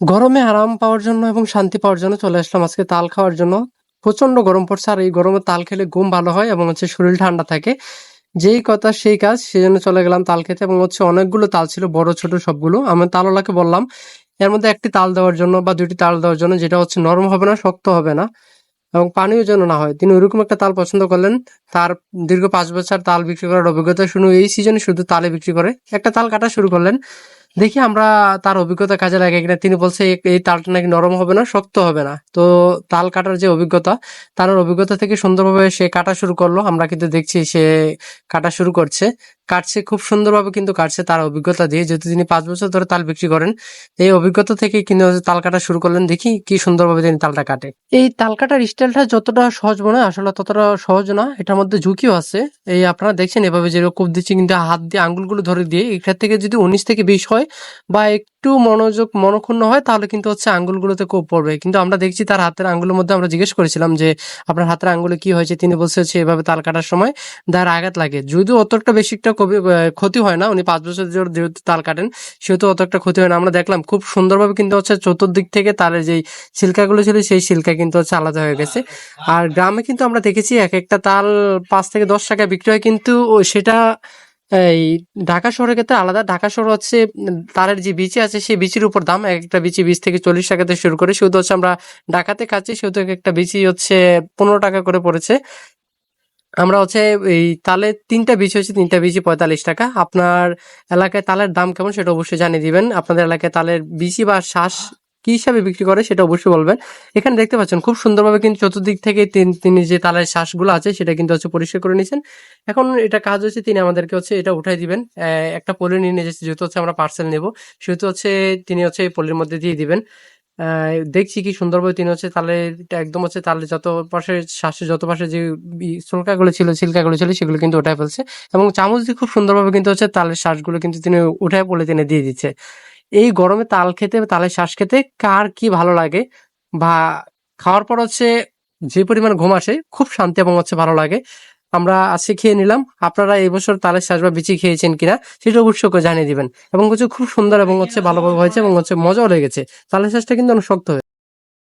গরমে আরাম পাওয়ার জন্য এবং শান্তি পাওয়ার জন্য চলে আসলাম। আজকে তাল খাওয়ার জন্য। প্রচণ্ড গরম পড়ছে আর এই গরমে তাল খেলে ঘুম ভালো হয় এবং হচ্ছে শরীর ঠান্ডা থাকে। যেই কথা, সেই কাজ, সেই জন্য চলে গেলাম তাল খেতে এবং হচ্ছে অনেকগুলো তাল ছিল, বড়, ছোট সবগুলো। আমি তালওয়ালাকে বললাম, এর মধ্যে একটি তাল দেওয়ার জন্য বা দুটি তাল দেওয়ার জন্য যেটা হচ্ছে নরম হবে না, শক্ত হবে না এবং পানিও যেন না হয়। তিনি ওইরকম একটা তাল পছন্দ করলেন। তার দীর্ঘ পাঁচ বছর তাল বিক্রি করার অভিজ্ঞতা শুনে এই সিজনে শুধু তালে বিক্রি করে। একটা তাল কাটা শুরু করলেন। দেখি আমরা তার অভিজ্ঞতা কাজে লাগে কিনা। তিনি বলছে, এই- তালটা নাকি নরম হবে না, শক্ত হবে না। তো তাল কাটার যে অভিজ্ঞতা, তার অভিজ্ঞতা থেকে সুন্দরভাবে সে কাটা শুরু করল। আমরা কিন্তু দেখছি সে কাটা শুরু করছে। কাটছে, খুব সুন্দরভাবে কিন্তু কাটছে তার অভিজ্ঞতা দিয়ে। যেহেতু তিনি পাঁচ বছর ধরে তাল বিক্রি করেন, এই অভিজ্ঞতা থেকে কিন্তু তাল কাটা শুরু করলেন। দেখি কি সুন্দরভাবে তিনি তালটা কাটে। এই তাল কাটার স্টাইলটা যতটা সহজ মনে আসলে ততটা সহজ না, এটার মধ্যে ঝুঁকিও আছে। এই আপনারা দেখছেন, এভাবে যেরকম দিচ্ছি, কিন্তু হাত দিয়ে, আঙ্গুলগুলো ধরে দিয়ে এখান থেকে যদি উনিশ থেকে বিশ হয় বা একটু মনোযোগ মনক্ষুণ্ণ হয়, তাহলে কিন্তু হচ্ছে আঙ্গুলগুলোতে কোপ পড়বে। কিন্তু আমরা দেখছি তার হাতের আঙ্গুলের মধ্যে আমরা জিজ্ঞেস করেছিলাম যে, আপনার হাতের আঙ্গুলে কি হয়েছে? তিনি বলছে হচ্ছে এভাবে তাল কাটার সময় তার আঘাত লাগে। যদিও অতটা বেশি একটা কবি- ক্ষতি হয় না, উনি পাঁচ বছর যেহেতু তাল কাটেন, সেহেতু অত একটা ক্ষতি হয় না। আমরা দেখলাম খুব সুন্দরভাবে কিন্তু হচ্ছে চতুর্দিক থেকে তালের যেই ছিলকাগুলো ছিল, সেই ছিলকা কিন্তু হচ্ছে আলাদা হয়ে গেছে। আর গ্রামে কিন্তু আমরা দেখেছি এক একটা তাল পাঁচ থেকে দশ টাকা বিক্রি হয়, কিন্তু সেটা এই ঢাকা শহরের ক্ষেত্রে আলাদা। ঢাকা শহর হচ্ছে, তারের যে বিচি আছে, সেই বিচির উপর দাম এক একটা বিচি বিশ থেকে চল্লিশ টাকা থেকে শুরু করে। সেহেতু হচ্ছে আমরা ঢাকাতে খাচ্ছি এক একটা বিচি হচ্ছে পনেরো টাকা করে পড়েছে। আমরা হচ্ছে এই তালে তিনটা বিচি হচ্ছে তিনটা বিচি পঁয়তাল্লিশ টাকা। আপনার এলাকায় তালের দাম কেমন সেটা অবশ্যই জানিয়ে দিবেন। আপনাদের এলাকায় তালের বিচি বা শ্বাস কি হিসাবে বিক্রি করে সেটা অবশ্যই বলবেন। এখানে দেখতে পাচ্ছেন খুব সুন্দরভাবে কিন্তু চতুর্দিক থেকে তিনি যে তালের শ্বাসগুলো আছে সেটা কিন্তু হচ্ছে পরিষ্কার করে নিয়েছেন। এখন এটা কাজ হচ্ছে তিনি আমাদেরকে হচ্ছে এটা উঠাই দিবেন। একটা পলি নিয়ে নিয়ে যাচ্ছে, যেহেতু হচ্ছে আমরা পার্সেল নেব, সেহেতু হচ্ছে তিনি হচ্ছে এই পলির মধ্যে দিয়ে দিবেন। দেখছি কি সুন্দরভাবে তিনি হচ্ছে এটা একদম হচ্ছে তালে যত পাশে শ্বাসে যত পাশে যে গুলো ছিল, ছিলকাগুলো ছিল, সেগুলো কিন্তু উঠায় ফেলছে। এবং চামচ দিয়ে খুব সুন্দরভাবে কিন্তু হচ্ছে তালের শ্বাসগুলো কিন্তু তিনি উঠায় পলে তিনি দিয়ে দিচ্ছে। এই গরমে তাল খেতে, তালের শ্বাস খেতে কার কি ভালো লাগে? বা খাওয়ার পর হচ্ছে যে পরিমাণ ঘুম আসে, খুব শান্তি এবং হচ্ছে ভালো লাগে। আমরা আজকে খেয়ে নিলাম। আপনারা এই বছর তালের শ্বাস বা বিচি খেয়েছেন কিনা সেটা অবশ্যই জানিয়ে দিবেন। এবং হচ্ছে খুব সুন্দর এবং হচ্ছে ভালোভাবে হয়েছে এবং হচ্ছে মজাও লেগেছে। তালের শ্বাসটা কিন্তু অনেক শক্ত